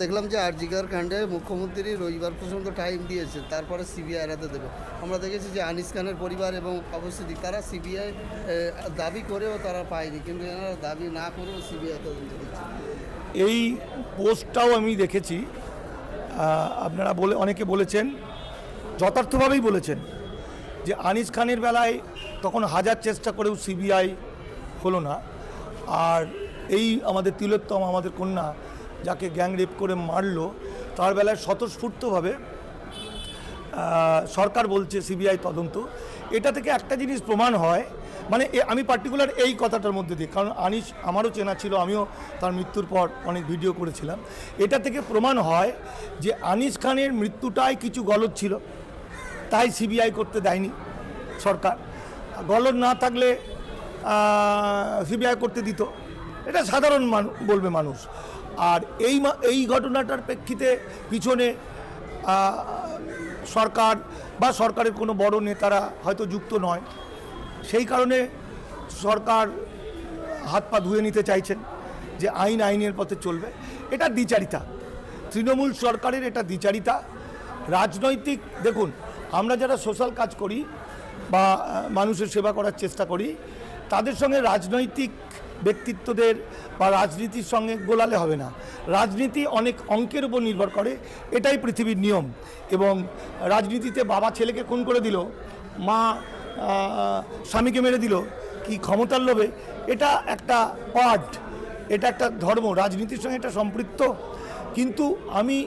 দেখলাম যে আরজিকার কাণ্ডে মুখ্যমন্ত্রী রবিবার পর্যন্ত টাইম দিয়েছে, তারপরে সিবিআই এড়াতে দেবে। আমরা দেখেছি যে আনিস খানের পরিবার এবং অবস্থিতি তারা সিবিআই দাবি করেও তারা পায়নি, কিন্তু এনারা দাবি না করেও সিবিআই তদন্ত এই পোস্টটাও আমি দেখেছি। আপনারা বলে, অনেকে বলেছেন, যথার্থভাবেই বলেছেন, যে আনিস খানের বেলায় তখন হাজার চেষ্টা করেও সিবিআই হলো না। আর এই আমাদের তিলোত্তম, আমাদের কন্যা যাকে গ্যাং রেপ করে মারলো, তার বেলায় স্বতঃস্ফূর্তভাবে সরকার বলছে, সিবিআই তদন্ত। এটা থেকে একটা জিনিস প্রমাণ হয় মানে আমি পার্টিকুলার এই কথাটার মধ্যে দিই কারণ আনিস আমারও চেনা ছিল, আমিও তার মৃত্যুর পর অনেক ভিডিও করেছিলাম। এটা থেকে প্রমাণ হয় যে আনিস খানের মৃত্যুটাই কিছু গলদ ছিল, তাই সিবিআই করতে দেয়নি সরকার। গলদ না থাকলে সিবিআই করতে দিত। এটা সাধারণ বলবে মানুষ। আর এই এই ঘটনাটার প্রেক্ষিতে পিছনে সরকার বা সরকারের কোনো বড় নেতারা হয়তো যুক্ত নয়। সেই কারণে সরকার হাত পা ধুয়ে নিতে চাইছেন যে আইন আইনের পথে চলবে। এটা দ্বিচারিতা। তৃণমূল সরকারের এটা দ্বিচারিতা। রাজনৈতিক, দেখুন, আমরা যারা সোশ্যাল কাজ করি বা মানুষের সেবা করার চেষ্টা করি, তাদের সঙ্গে রাজনৈতিক ব্যক্তিত্বদের বা রাজনীতির সঙ্গে গোলালে হবে না। রাজনীতি অনেক অঙ্কের উপর নির্ভর করে, এটাই পৃথিবীর নিয়ম। এবং রাজনীতিতে বাবা ছেলেকে খুন করে দিল, মা স্বামীকে মেরে দিল, কি ক্ষমতার লোভে? এটা একটা পার্ট এটা একটা ধর্ম, রাজনীতির সঙ্গে এটা সম্পৃক্ত। কিন্তু আমি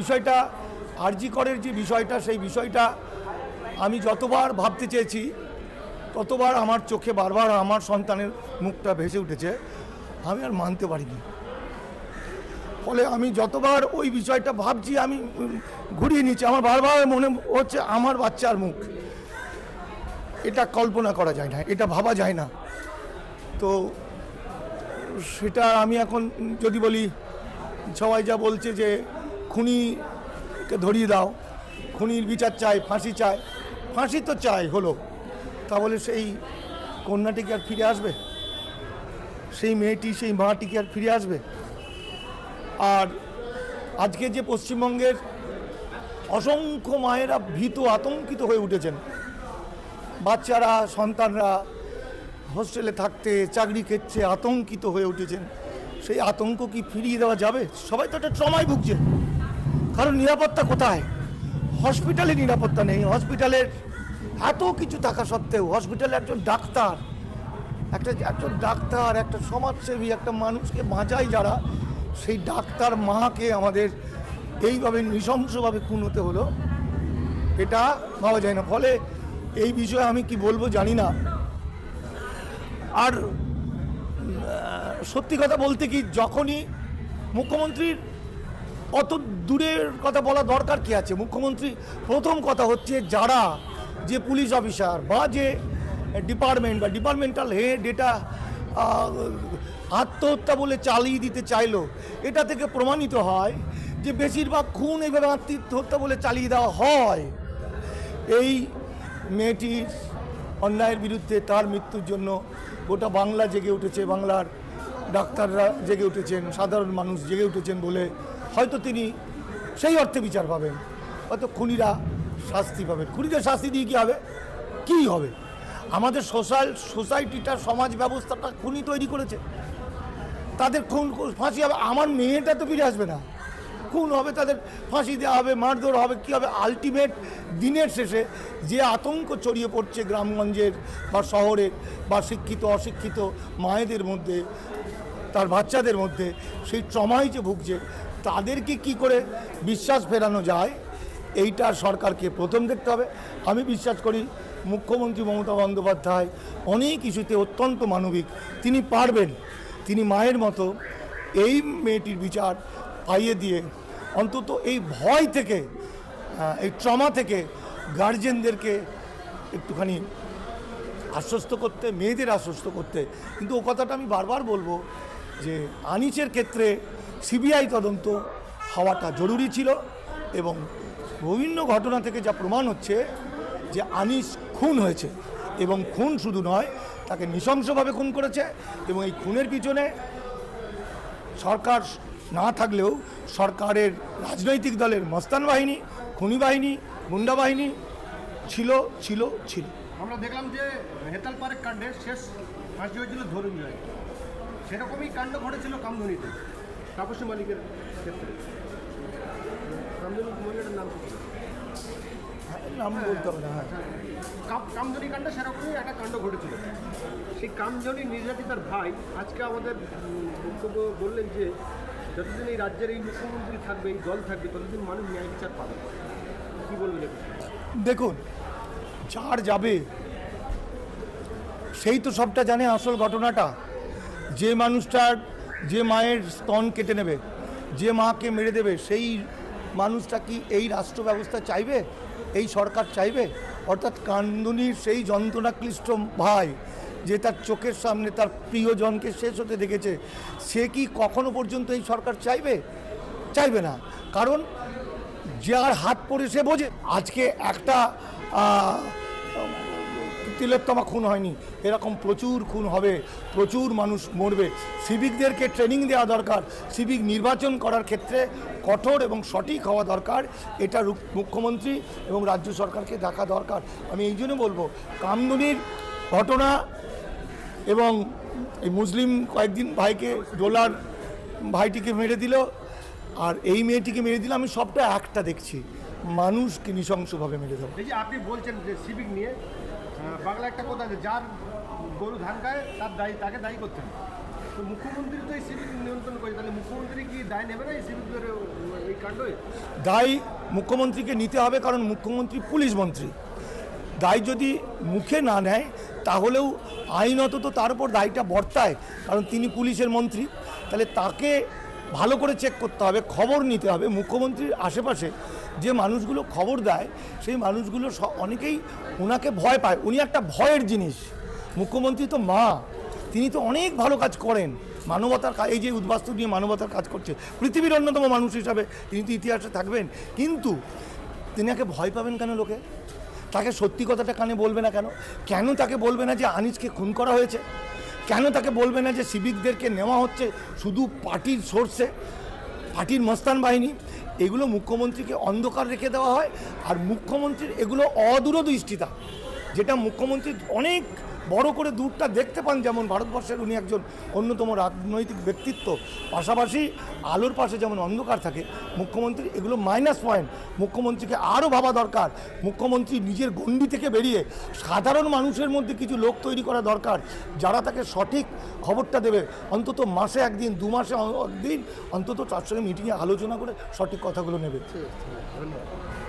বিষয়টা আরজি করের যে বিষয়টা, সেই বিষয়টা আমি যতবার ভাবতে চেয়েছি ততবার আমার চোখে বারবার আমার সন্তানের মুখটা ভেসে উঠেছে, আমি আর মানতে পারিনি। ফলে আমি যতবার ওই বিষয়টা ভাবছি, আমি ঘুরিয়ে নিচ্ছি, আমার বারবার মনে হচ্ছে আমার বাচ্চার মুখ। এটা কল্পনা করা যায় না, এটা ভাবা যায় না। তো সেটা আমি এখন যদি বলি, সবাই যা বলছে যে খুনিকে ধরিয়ে দাও, খুনির বিচার চাই, ফাঁসি চাই, ফাঁসি তো চাই হলো। তা বলে সেই কন্যাটিকে আর ফিরে আসবে? সেই মেয়েটি, সেই মাটিকে আর ফিরে আসবে? আর আজকে যে পশ্চিমবঙ্গের অসংখ্য মায়েরা ভীত, আতঙ্কিত হয়ে উঠেছেন। বাচ্চারা, সন্তানরা হোস্টেলে থাকতে, চাকরি ক্ষেত্রে আতঙ্কিত হয়ে উঠেছেন। সেই আতঙ্ক কি ফিরিয়ে দেওয়া যাবে? সবাই তো একটা ট্রমায় ভুগছে। কারণ নিরাপত্তা কোথায়? হসপিটালে নিরাপত্তা নেই। হসপিটালের এত কিছু থাকা সত্ত্বেও হসপিটালে একজন ডাক্তার, একটা একজন ডাক্তার, একটা সমাজসেবী, একটা মানুষকে বাঁচায় যারা, সেই ডাক্তার মাকে আমাদের এইভাবে নৃশংসভাবে খুন হতে হলো। এটা ভাবা যায় না। ফলে এই বিষয়ে আমি কি বলব জানি না। আর সত্যি কথা বলতে কি, যখনই মুখ্যমন্ত্রীর অত দূরের কথা বলা দরকার কি আছে? মুখ্যমন্ত্রী প্রথম কথা হচ্ছে যারা যে পুলিশ অফিসার বা যে ডিপার্টমেন্ট বা ডিপার্টমেন্টাল হেড এটা আত্মহত্যা বলে চালিয়ে দিতে চাইলো, এটা থেকে প্রমাণিত হয় যে বেশিরভাগ খুন এইভাবে আত্মহত্যা বলে চালিয়ে দেওয়া হয়। এই মেয়েটির অন্যায়ের বিরুদ্ধে তার মৃত্যুর জন্য গোটা বাংলা জেগে উঠেছে, বাংলার ডাক্তাররা জেগে উঠেছেন, সাধারণ মানুষ জেগে উঠেছেন বলে হয়তো তিনি সেই অর্থে বিচার পাবেন। হয়তো খুনিরা শাস্তি পাবেন খুনিদের শাস্তি দিয়ে কী হবে? কী হবে? আমাদের সোশ্যাল, সোসাইটিটা, সমাজ ব্যবস্থাটা খুনি তৈরি করেছে। তাদের খুন, ফাঁসি হবে। আমার মেয়েটা তো ফিরে আসবে না। খুন হবে তাদের, ফাঁসি দেওয়া হবে, মারধর হবে, কী হবে? আলটিমেট দিনের শেষে যে আতঙ্ক ছড়িয়ে পড়ছে গ্রামগঞ্জের বা শহরের বা শিক্ষিত, অশিক্ষিত মায়েদের মধ্যে, তার বাচ্চাদের মধ্যে, সেই ট্রমাই যে ভুগছে, তাদেরকে কি করে বিশ্বাস ফেরানো যায়? এইটা সরকারকে প্রথম দেখতে হবে। আমি বিশ্বাস করি মুখ্যমন্ত্রী মমতা বন্দ্যোপাধ্যায় অনেক ইস্যুতে অত্যন্ত মানবিক। তিনি পারবেন, তিনি মায়ের মতো এই মেয়েটির বিচার পাইয়ে দিয়ে অন্তত এই ভয় থেকে এই ট্রমা থেকে গার্জেনদেরকে একটুখানি আশ্বস্ত করতে, মেয়েদের আশ্বস্ত করতে। কিন্তু ও কথাটা আমি বারবার বলব যে আনিসের ক্ষেত্রে সিবিআই তদন্ত হওয়াটা জরুরি ছিল এবং বিভিন্ন ঘটনা থেকে যা প্রমাণ হচ্ছে যে আনিস খুন হয়েছে এবং খুন শুধু নয়, তাকে নৃশংসভাবে খুন করেছে এবং এই খুনের পিছনে সরকার না থাকলেও সরকারের রাজনৈতিক দলের মস্তান বাহিনী, খুনি বাহিনী, গুন্ডা বাহিনী ছিল ছিল ছিল। আমরা দেখলাম যে হেতাল পার্ক কাণ্ডে শেষ ফাঁসি হয়েছিল ধরুঞ্জয় সেরকমই কাণ্ড ঘটেছিল কামধুনিতে তাপসী মালিকের ক্ষেত্রে মহিলাটার নাম কি ছিল? নাম বলতে হবে না হ্যাঁ। কাম- কাণ্ডে সেরকমই একটা কাণ্ড ঘটেছিল। সেই কামধুনি নির্যাতিতার ভাই আজকে আমাদের বক্তব্য বললেন যে, যতদিন এই রাজ্যের এই মুখ্যমন্ত্রী থাকবে, এই দল থাকবে, ততদিন মানুষ ন্যায় বিচার পাবে কী বলবেন দেখুন, যার যাবে, সেই তো সবটা জানে আসল ঘটনাটা। যে মানুষটার, যে মায়ের স্তন কেটে নেবে, যে মাকে মেরে দেবে, সেই মানুষটা কি এই রাষ্ট্র ব্যবস্থা চাইবে? এই সরকার চাইবে? অর্থাৎ কান্দুনির সেই যন্ত্রণাক্লিষ্ট ভাই যে তার চোখের সামনে তার প্রিয়জনকে শেষ হতে দেখেছে, সে কি কখনো পর্যন্ত এই সরকার চাইবে? চাইবে না। কারণ যার হাত পড়ে সে বোঝে। আজকে একটা তিলোত্তমা খুন হয়নি। এরকম প্রচুর খুন হবে, প্রচুর মানুষ মরবে। সিভিকদেরকে ট্রেনিং দেওয়া দরকার, সিভিক নির্বাচন করার ক্ষেত্রে কঠোর এবং সঠিক হওয়া দরকার। এটা মুখ্যমন্ত্রী এবং রাজ্য সরকারকে দেখা দরকার। আমি এই জন্য বলব কামদুনির ঘটনা এবং এই মুসলিম কয়েকদিন ভাইকে ডোলার ভাইটিকে মেরে দিল, আর এই মেয়েটিকে মেরে দিল, আমি সবটা একটা দেখছি। মানুষকে নৃশংসভাবে মেরে দেবো। আপনি বলছেন যে সিভিক নিয়ে বাংলা একটা কথা আছে, যার গরু ধান খায়, তার দায়ী, তাকে দায়ী করতে হবে তো মুখ্যমন্ত্রী তো এই সিভিক নিয়ন্ত্রণ করে তাহলে মুখ্যমন্ত্রী কি দায় নেবে না এই সিভিকদের এই কাণ্ডে দায়ী মুখ্যমন্ত্রীকে নিতে হবে, কারণ মুখ্যমন্ত্রী পুলিশ মন্ত্রী। দায় যদি মুখে না নেয়, তাহলেও আইনত তো তার উপর দায়টা বর্তায়, কারণ তিনি পুলিশের মন্ত্রী। তাহলে তাকে ভালো করে চেক করতে হবে, খবর নিতে হবে। মুখ্যমন্ত্রীর আশেপাশে যে মানুষগুলো খবর দেয়, সেই মানুষগুলো অনেকেই ওনাকে ভয় পায়। উনি একটা ভয়ের জিনিস। মুখ্যমন্ত্রী তো মা। তিনি তো অনেক ভালো কাজ করেন। মানবতার এই যে উদ্বাস্তু নিয়ে মানবতার কাজ করছে। পৃথিবীর অন্যতম মানুষ হিসাবে তিনি তো ইতিহাসে থাকবেন। কিন্তু তিনাকে ভয় পাবেন কেন লোকে? তাকে সত্যি কথাটা কানে বলবে না কেন? কেন তাকে বলবে না যে আনিসকে খুন করা হয়েছে? কেন তাকে বলবে না যে সিভিকদেরকে নেওয়া হচ্ছে শুধু পার্টির সোর্সে? পার্টির মস্তান বাহিনী, এগুলো মুখ্যমন্ত্রীকে অন্ধকার রেখে দেওয়া হয়। আর মুখ্যমন্ত্রীর এগুলো অদূরদৃষ্টিতা, যেটা মুখ্যমন্ত্রী অনেক বড় করে দূরটা দেখতে পান যেমন ভারতবর্ষের উনি একজন অন্যতম রাজনৈতিক ব্যক্তিত্ব। পাশাপাশি আলোর পাশে যেমন অন্ধকার থাকে, মুখ্যমন্ত্রী এগুলো মাইনাস পয়েন্ট মুখ্যমন্ত্রীকে আরও ভাবা দরকার। মুখ্যমন্ত্রী নিজের গণ্ডি থেকে বেরিয়ে সাধারণ মানুষের মধ্যে কিছু লোক তৈরি করা দরকার, যারা তাকে সঠিক খবরটা দেবে। অন্তত মাসে একদিন, দু মাসে একদিন অন্তত তার সঙ্গে মিটিংয়ে আলোচনা করে সঠিক কথাগুলো নেবে। ধন্যবাদ।